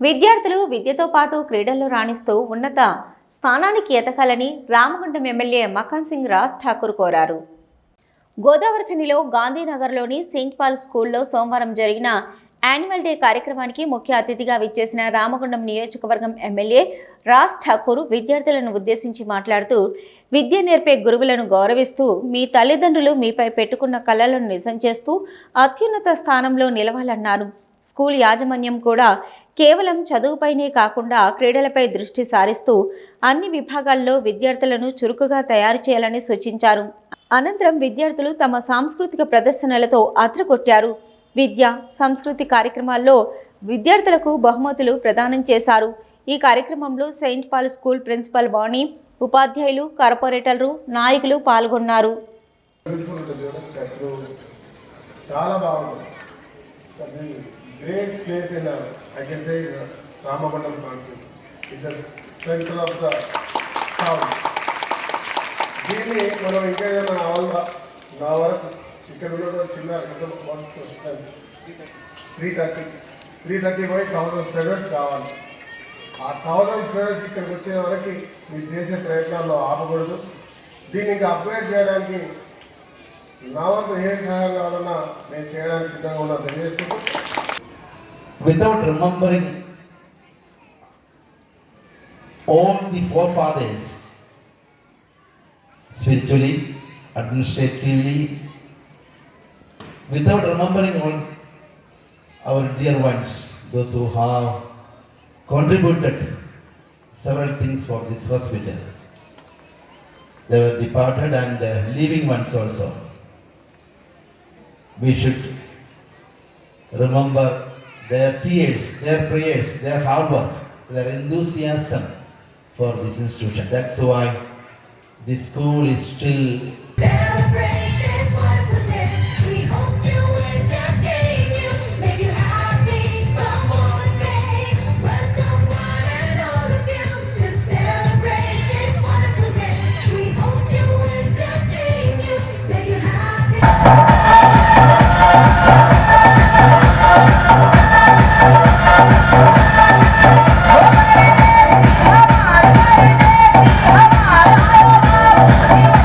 విద్యార్థులు విద్యతో పాటు క్రీడల్లో రాణిస్తూ ఉన్నత స్థానానికి ఎతకాలని రామగుండం ఎమ్మెల్యే మకాన్ సింగ్ రాజ్ ఠాకూర్ కోరారు. గోదావరి ఖనిలో గాంధీనగర్లోని సెయింట్ పాల్ స్కూల్లో సోమవారం జరిగిన యాన్యువల్ డే కార్యక్రమానికి ముఖ్య అతిథిగా విచ్చేసిన రామగుండం నియోజకవర్గం ఎమ్మెల్యే రాజ్ ఠాకూర్ విద్యార్థులను ఉద్దేశించి మాట్లాడుతూ విద్య నేర్పే గురువులను గౌరవిస్తూ మీ తల్లిదండ్రులు మీపై పెట్టుకున్న కళలను నిజం చేస్తూ అత్యున్నత స్థానంలో నిలవాలన్నారు. స్కూల్ యాజమాన్యం కూడా కేవలం చదువుపైనే కాకుండా క్రీడలపై దృష్టి సారిస్తూ అన్ని విభాగాల్లో విద్యార్థులను చురుకుగా తయారు చేయాలని సూచించారు. అనంతరం విద్యార్థులు తమ సాంస్కృతిక ప్రదర్శనలతో అత్రకొట్టారు విద్య సంస్కృతి కార్యక్రమాల్లో విద్యార్థులకు బహుమతులు ప్రదానం చేశారు. ఈ కార్యక్రమంలో saint Paul school principal Vani ఉపాధ్యాయులు కార్పొరేటర్లు నాయకులు పాల్గొన్నారు. చాలా బాగుంది. Great place in, uh, I can say, say Ramagundam concept It's the centre of the town. దీన్ని మనం ఇంకా ఏదైనా కావాలా నా వరకు ఇక్కడ కూడా చిన్న త్రీ థర్టీ త్రీ థర్టీ పోయి థౌసండ్ స్టూడెంట్స్ కావాలి. ఆ థౌసండ్ స్టూడెంట్స్ ఇక్కడికి వచ్చే వరకు మీరు చేసే ప్రయత్నాల్లో ఆపకూడదు. దీన్ని ఇంకా అప్గ్రేడ్ చేయడానికి నా వరకు ఏ సహాయం కావాలన్నా నేను చేయడానికి సిద్ధంగా ఉన్నా తెలియజేస్తున్నాను. Without remembering all the forefathers, spiritually, administratively, without remembering all our dear ones, those who have contributed several things for this hospital. They were departed and uh, leaving ones also. We should remember their tears, their prayers, their hard work, their enthusiasm for this institution. That's why this school is still. Celebrate this day. We hope you entertain you, make you happy from all. Welcome one and all of you to celebrate this wonderful day. We hope you entertain you, make you happy. Thank